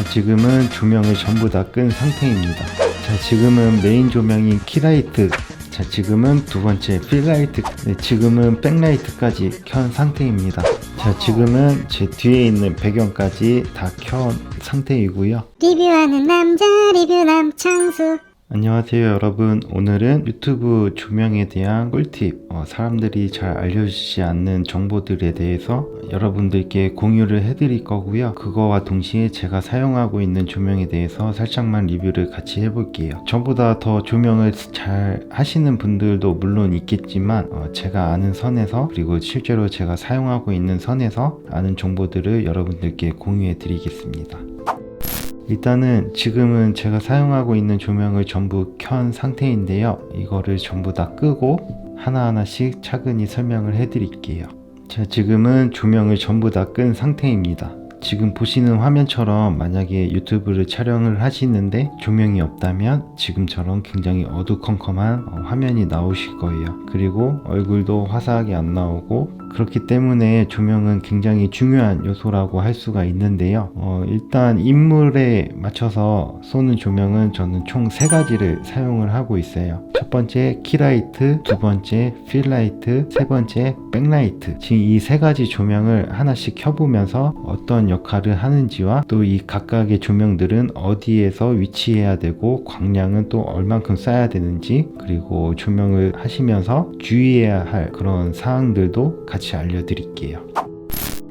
자, 지금은 조명을 전부 다 끈 상태입니다. 자, 지금은 메인 조명인 키라이트. 자, 지금은 두 번째 필라이트. 네, 지금은 백라이트까지 켠 상태입니다. 자, 지금은 제 뒤에 있는 배경까지 다 켠 상태이고요. 리뷰하는 남자 리뷰 남 창수 안녕하세요 여러분. 오늘은 유튜브 조명에 대한 꿀팁 어, 사람들이 잘 알려주지 않는 정보들에 대해서 여러분들께 공유를 해드릴 거고요. 그거와 동시에 제가 사용하고 있는 조명에 대해서 살짝만 리뷰를 같이 해볼게요. 저보다 더 조명을 잘 하시는 분들도 물론 있겠지만 어, 제가 아는 선에서 그리고 실제로 제가 사용하고 있는 선에서 아는 정보들을 여러분들께 공유해 드리겠습니다 일단은 지금은 제가 사용하고 있는 조명을 전부 켠 상태인데요. 이거를 전부 다 끄고 하나하나씩 차근히 설명을 해 드릴게요. 자, 지금은 조명을 전부 다 끈 상태입니다. 지금 보시는 화면처럼 만약에 유튜브를 촬영을 하시는데 조명이 없다면 지금처럼 굉장히 어두컴컴한 어, 화면이 나오실 거예요. 그리고 얼굴도 화사하게 안 나오고 그렇기 때문에 조명은 굉장히 중요한 요소라고 할 수가 있는데요. 어, 일단 인물에 맞춰서 쏘는 조명은 저는 총 세 가지를 사용을 하고 있어요. 첫 번째 키라이트, 두 번째 필라이트, 세 번째 백라이트. 지금 이 세 가지 조명을 하나씩 켜보면서 어떤 역할을 하는지와 또 이 각각의 조명들은 어디에서 위치해야 되고 광량은 또 얼만큼 쏴야 되는지 그리고 조명을 하시면서 주의해야 할 그런 사항들도 같이 알려드릴게요.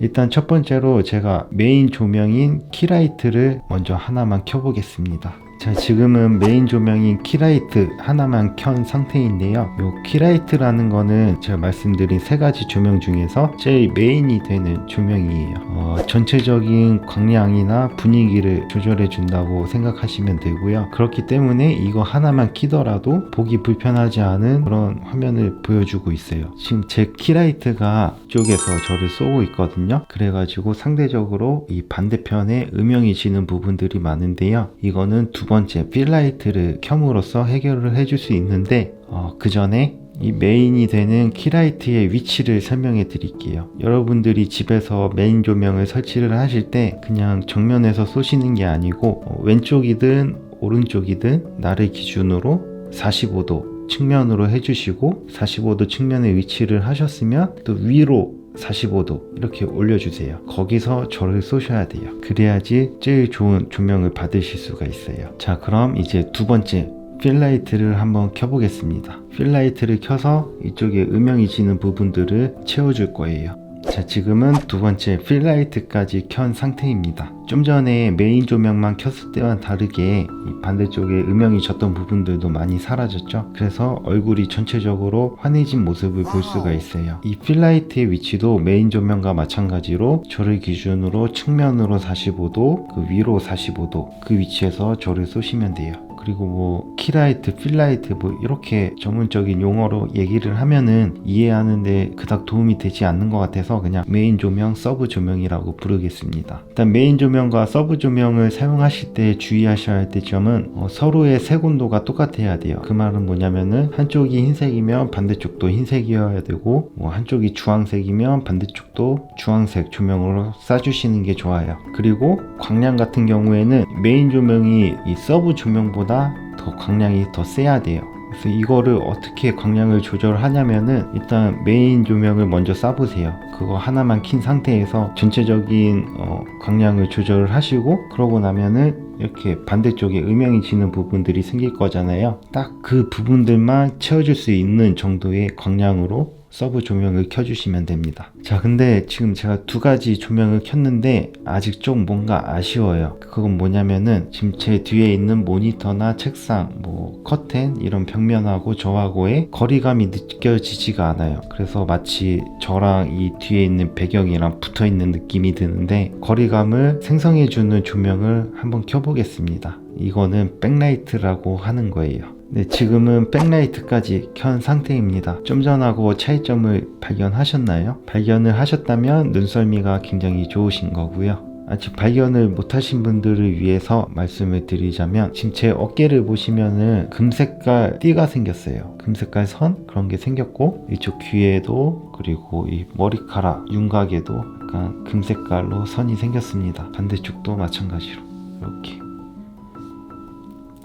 일단 첫 번째로 제가 메인 조명인 키라이트를 먼저 하나만 켜보겠습니다. 자, 지금은 메인 조명인 키라이트 하나만 켠 상태인데요. 요 키라이트라는 거는 제가 말씀드린 세 가지 조명 중에서 제일 메인이 되는 조명이에요. 어, 전체적인 광량이나 분위기를 조절해 준다고 생각하시면 되고요. 그렇기 때문에 이거 하나만 키더라도 보기 불편하지 않은 그런 화면을 보여주고 있어요. 지금 제 키라이트가 쪽에서 저를 쏘고 있거든요. 그래가지고 상대적으로 이 반대편에 음영이 지는 부분들이 많은데요. 이거는 두 번째 필라이트를 켬으로써 해결을 해줄 수 있는데 어, 그 전에 이 메인이 되는 키라이트의 위치를 설명해 드릴게요. 여러분들이 집에서 메인 조명을 설치를 하실 때 그냥 정면에서 쏘시는 게 아니고 어, 왼쪽이든 오른쪽이든 나를 기준으로 45도 측면으로 해주시고 45도 측면에 위치를 하셨으면 또 위로 45도 이렇게 올려주세요. 거기서 저를 쏘셔야 돼요. 그래야지 제일 좋은 조명을 받으실 수가 있어요. 자, 그럼 이제 두 번째 필라이트를 한번 켜보겠습니다. 필라이트를 켜서 이쪽에 음영이 지는 부분들을 채워줄 거예요. 자, 지금은 두 번째 필라이트까지 켠 상태입니다. 좀 전에 메인 조명만 켰을 때와 다르게 이 반대쪽에 음영이 졌던 부분들도 많이 사라졌죠. 그래서 얼굴이 전체적으로 환해진 모습을 볼 수가 있어요. 이 필라이트의 위치도 메인 조명과 마찬가지로 저를 기준으로 측면으로 45도, 그 위로 45도 그 위치에서 저를 쏘시면 돼요. 그리고 뭐 키라이트, 필라이트 뭐 이렇게 전문적인 용어로 얘기를 하면은 이해하는데 그닥 도움이 되지 않는 것 같아서 그냥 메인 조명, 서브 조명이라고 부르겠습니다. 일단 메인 조명과 서브 조명을 사용하실 때 주의하셔야 할 점은 어, 서로의 색온도가 똑같아야 돼요. 그 말은 뭐냐면은 한쪽이 흰색이면 반대쪽도 흰색이어야 되고 뭐 한쪽이 주황색이면 반대쪽도 주황색 조명으로 쏴주시는 게 좋아요. 그리고 광량 같은 경우에는 메인 조명이 이 서브 조명보다 더 광량이 더 세야 돼요. 그래서 이거를 어떻게 광량을 조절하냐면은 일단 메인 조명을 먼저 쏴보세요. 그거 하나만 킨 상태에서 전체적인 어, 광량을 조절을 하시고 그러고 나면은 이렇게 반대쪽에 음영이 지는 부분들이 생길 거잖아요. 딱 그 부분들만 채워줄 수 있는 정도의 광량으로 서브 조명을 켜주시면 됩니다. 자, 근데 지금 제가 두 가지 조명을 켰는데 아직 좀 뭔가 아쉬워요. 그건 뭐냐면은 지금 제 뒤에 있는 모니터나 책상, 뭐 커튼 이런 벽면하고 저하고의 거리감이 느껴지지가 않아요. 그래서 마치 저랑 이 뒤에 있는 배경이랑 붙어 있는 느낌이 드는데 거리감을 생성해주는 조명을 한번 켜보겠습니다. 이거는 백라이트라고 하는 거예요. 네, 지금은 백라이트까지 켠 상태입니다. 좀 전하고 차이점을 발견하셨나요? 발견을 하셨다면 눈썰미가 굉장히 좋으신 거고요. 아직 발견을 못하신 분들을 위해서 말씀을 드리자면 지금 제 어깨를 보시면은 금색깔 띠가 생겼어요. 금색깔 선 그런 게 생겼고 이쪽 귀에도 그리고 이 머리카락 윤곽에도 약간 금색깔로 선이 생겼습니다. 반대쪽도 마찬가지로. 이렇게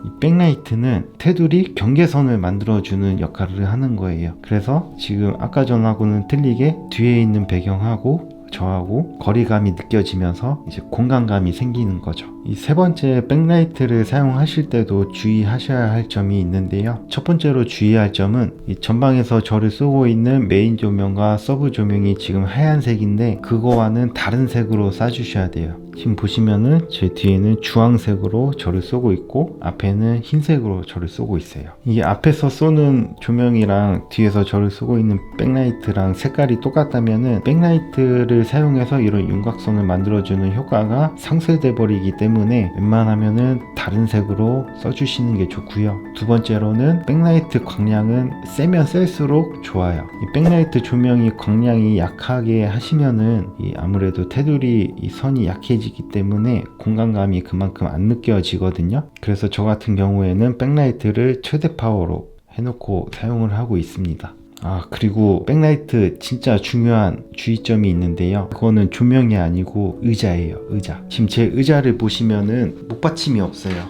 이 백라이트는 테두리 경계선을 만들어주는 역할을 하는 거예요. 그래서 지금 아까 전하고는 틀리게 뒤에 있는 배경하고 저하고 거리감이 느껴지면서 이제 공간감이 생기는 거죠. 이 세 번째 백라이트를 사용하실 때도 주의하셔야 할 점이 있는데요. 첫 번째로 주의할 점은 이 전방에서 저를 쏘고 있는 메인 조명과 서브 조명이 지금 하얀색인데 그거와는 다른 색으로 쏴주셔야 돼요. 지금 보시면은 제 뒤에는 주황색으로 저를 쏘고 있고 앞에는 흰색으로 저를 쏘고 있어요. 이게 앞에서 쏘는 조명이랑 뒤에서 저를 쏘고 있는 백라이트랑 색깔이 똑같다면은 백라이트를 사용해서 이런 윤곽선을 만들어주는 효과가 상쇄돼 버리기 때문에 웬만하면은 다른 색으로 써주시는 게 좋고요. 두 번째로는 백라이트 광량은 세면 셀수록 좋아요. 이 백라이트 조명이 광량이 약하게 하시면은 이 아무래도 테두리 이 선이 약해지 기 때문에 공간감이 그만큼 안 느껴지거든요. 그래서 저 같은 경우에는 백라이트를 최대 파워로 해놓고 사용을 하고 있습니다. 아 그리고 백라이트 진짜 중요한 주의점이 있는데요 그거는 조명이 아니고 의자예요 의자 지금 제 의자를 보시면은 목받침이 없어요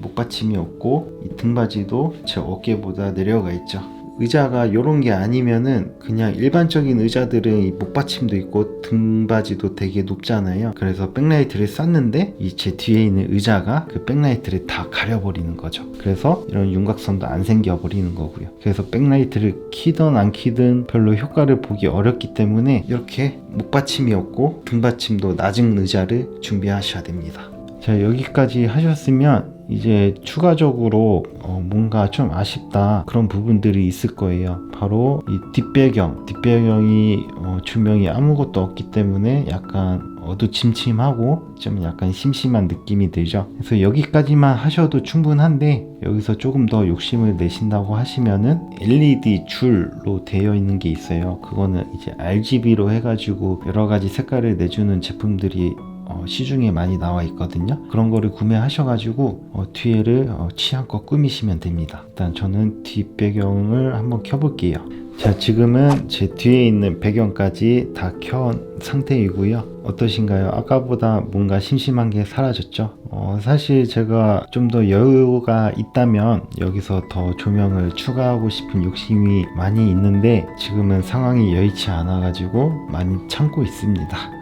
목받침이 없고 이 등받이도 제 어깨보다 내려가 있죠 의자가 이런 게 아니면은 그냥 일반적인 의자들은 이 목받침도 있고 등받이도 되게 높잖아요. 그래서 백라이트를 쐈는데 이 제 뒤에 있는 의자가 그 백라이트를 다 가려버리는 거죠. 그래서 이런 윤곽선도 안 생겨버리는 거고요. 그래서 백라이트를 키든 안 키든 별로 효과를 보기 어렵기 때문에 이렇게 목받침이 없고 등받침도 낮은 의자를 준비하셔야 됩니다. 자 여기까지 하셨으면 이제 추가적으로 어, 뭔가 좀 아쉽다 그런 부분들이 있을 거예요. 바로 이 뒷배경, 뒷배경이 어, 조명이 아무것도 없기 때문에 약간 어두침침하고 좀 약간 심심한 느낌이 들죠. 그래서 여기까지만 하셔도 충분한데 여기서 조금 더 욕심을 내신다고 하시면은 LED 줄로 되어 있는 게 있어요. 그거는 이제 RGB로 해가지고 여러 가지 색깔을 내주는 제품들이 어, 시중에 많이 나와 있거든요. 그런 거를 구매하셔가지고 어, 뒤에를 어, 취향껏 꾸미시면 됩니다. 일단 저는 뒷 배경을 한번 켜볼게요. 자, 지금은 제 뒤에 있는 배경까지 다 켜온 상태이고요. 어떠신가요? 아까보다 뭔가 심심한 게 사라졌죠? 어, 사실 제가 좀 더 여유가 있다면 여기서 더 조명을 추가하고 싶은 욕심이 많이 있는데 지금은 상황이 여의치 않아 가지고 많이 참고 있습니다.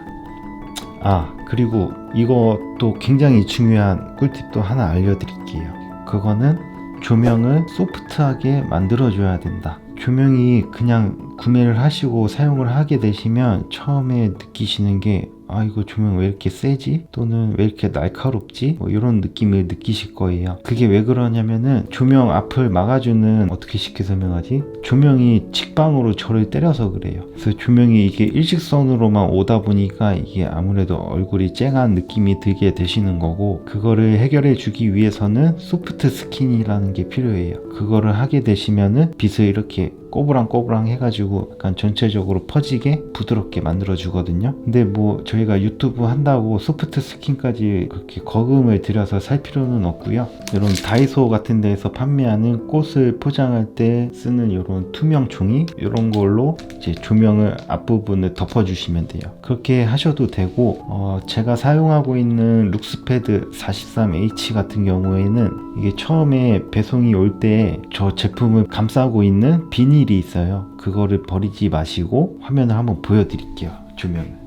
아 그리고 이것도 굉장히 중요한 꿀팁도 하나 알려드릴게요. 그거는 조명을 소프트하게 만들어 줘야 된다. 조명이 그냥 구매를 하시고 사용을 하게 되시면 처음에 느끼시는 게 아 이거 조명 왜 이렇게 세지? 또는 왜 이렇게 날카롭지? 뭐 이런 느낌을 느끼실 거예요 그게 왜 그러냐면은 조명 앞을 막아주는 어떻게 쉽게 설명하지? 조명이 직방으로 저를 때려서 그래요 그래서 조명이 이게 일직선으로만 오다 보니까 이게 아무래도 얼굴이 쨍한 느낌이 들게 되시는 거고 그거를 해결해 주기 위해서는 소프트 스킨이라는 게 필요해요 그거를 하게 되시면은 빛을 이렇게 꼬부랑꼬부랑 해가지고 약간 전체적으로 퍼지게 부드럽게 만들어 주거든요. 근데 뭐 저희가 유튜브 한다고 소프트 스킨까지 그렇게 거금을 들여서 살 필요는 없고요. 이런 다이소 같은 데에서 판매하는 꽃을 포장할 때 쓰는 이런 투명 종이 이런 걸로 이제 조명을 앞부분을 덮어 주시면 돼요. 그렇게 하셔도 되고 어, 제가 사용하고 있는 룩스패드 43H 같은 경우에는 이게 처음에 배송이 올 때 저 제품을 감싸고 있는 비닐 이 있어요 그거를 버리지 마시고 화면을 한번 보여드릴게요 조명을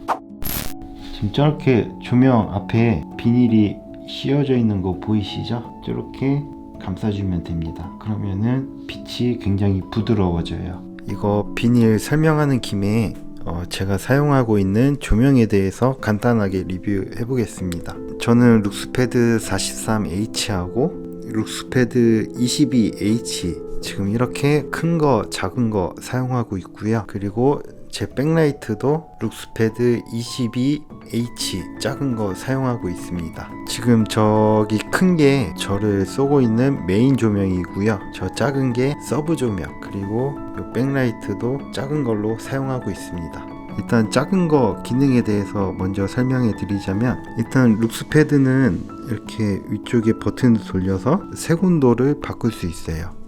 지금 저렇게 조명 앞에 비닐이 씌워져 있는 거 보이시죠? 저렇게 감싸주면 됩니다. 그러면은 빛이 굉장히 부드러워져요. 이거 비닐 설명하는 김에 어, 제가 사용하고 있는 조명에 대해서 간단하게 리뷰해 보겠습니다. 저는 룩스패드 43H하고 룩스패드 22H 지금 이렇게 큰 거, 작은 거 사용하고 있고요. 그리고 제 백라이트도 룩스패드 22H 작은 거 사용하고 있습니다. 지금 저기 큰 게 저를 쏘고 있는 메인 조명이고요. 저 작은 게 서브 조명 그리고 요 백라이트도 작은 걸로 사용하고 있습니다. 일단 작은 거 기능에 대해서 먼저 설명해 드리자면 일단 룩스패드는 이렇게 위쪽에 버튼을 돌려서 색온도를 바꿀 수 있어요.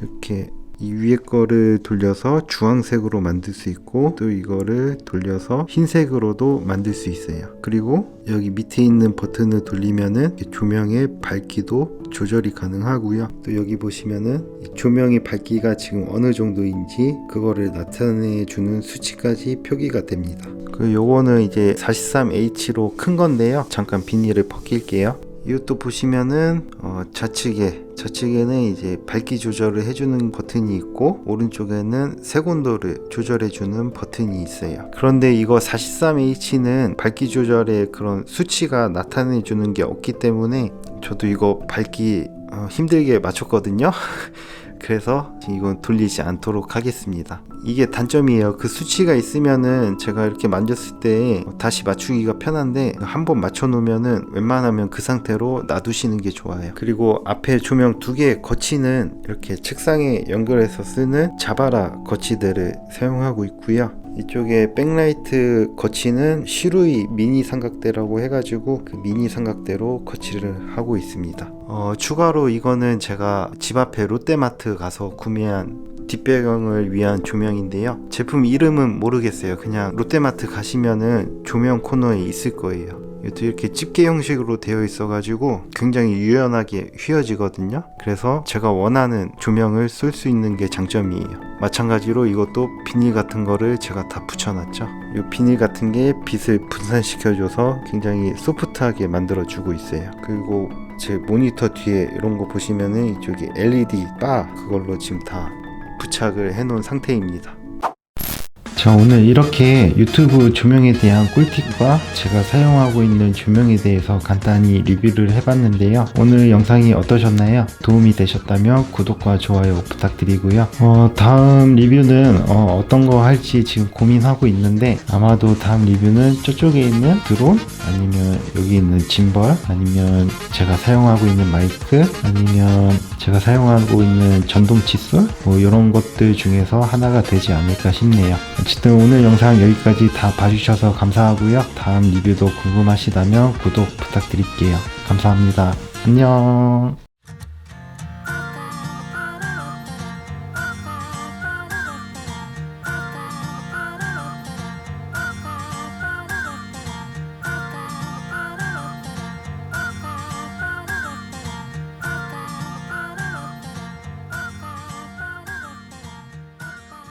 이렇게 이 위에 거를 돌려서 주황색으로 만들 수 있고 또 이거를 돌려서 흰색으로도 만들 수 있어요. 그리고 여기 밑에 있는 버튼을 돌리면은 이 조명의 밝기도 조절이 가능하고요. 또 여기 보시면은 이 조명의 밝기가 지금 어느 정도인지 그거를 나타내 주는 수치까지 표기가 됩니다. 그 요거는 이제 43H로 큰 건데요. 잠깐 비닐을 벗길게요. 이것도 보시면은 어, 좌측에 좌측에는 이제 밝기 조절을 해주는 버튼이 있고 오른쪽에는 색온도를 조절해주는 버튼이 있어요. 그런데 이거 43H는 밝기 조절에 그런 수치가 나타내주는 게 없기 때문에 저도 이거 밝기 어, 힘들게 맞췄거든요. 그래서 이건 돌리지 않도록 하겠습니다. 이게 단점이에요. 그 수치가 있으면은 제가 이렇게 만졌을 때 다시 맞추기가 편한데 한 번 맞춰 놓으면은 웬만하면 그 상태로 놔두시는 게 좋아요. 그리고 앞에 조명 두 개의 거치는 이렇게 책상에 연결해서 쓰는 자바라 거치들을 사용하고 있고요. 이쪽에 백라이트 거치는 시루이 미니 삼각대라고 해가지고 그 미니 삼각대로 거치를 하고 있습니다. 어, 추가로 이거는 제가 집 앞에 롯데마트 가서 구매한 뒷배경을 위한 조명인데요. 제품 이름은 모르겠어요. 그냥 롯데마트 가시면은 조명 코너에 있을 거예요. 이것도 이렇게 집게 형식으로 되어 있어가지고 굉장히 유연하게 휘어지거든요. 그래서 제가 원하는 조명을 쏠 수 있는 게 장점이에요. 마찬가지로 이것도 비닐 같은 거를 제가 다 붙여놨죠. 이 비닐 같은 게 빛을 분산시켜줘서 굉장히 소프트하게 만들어주고 있어요. 그리고 제 모니터 뒤에 이런 거 보시면은 이쪽에 LED 바 그걸로 지금 다 부착을 해놓은 상태입니다. 자 오늘 이렇게 유튜브 조명에 대한 꿀팁과 제가 사용하고 있는 조명에 대해서 간단히 리뷰를 해봤는데요. 오늘 영상이 어떠셨나요? 도움이 되셨다면 구독과 좋아요 부탁드리고요. 어, 다음 리뷰는 어, 떤거 할지 지금 고민하고 있는데 아마도 다음 리뷰는 저쪽에 있는 드론 아니면 여기 있는 짐벌 아니면 제가 사용하고 있는 마이크 아니면 제가 사용하고 있는 전동 칫솔 뭐 이런 것들 중에서 하나가 되지 않을까 싶네요 어쨌든 오늘 영상 여기까지 다 봐주셔서 감사하고요. 다음 리뷰도 궁금하시다면 구독 부탁드릴게요. 감사합니다. 안녕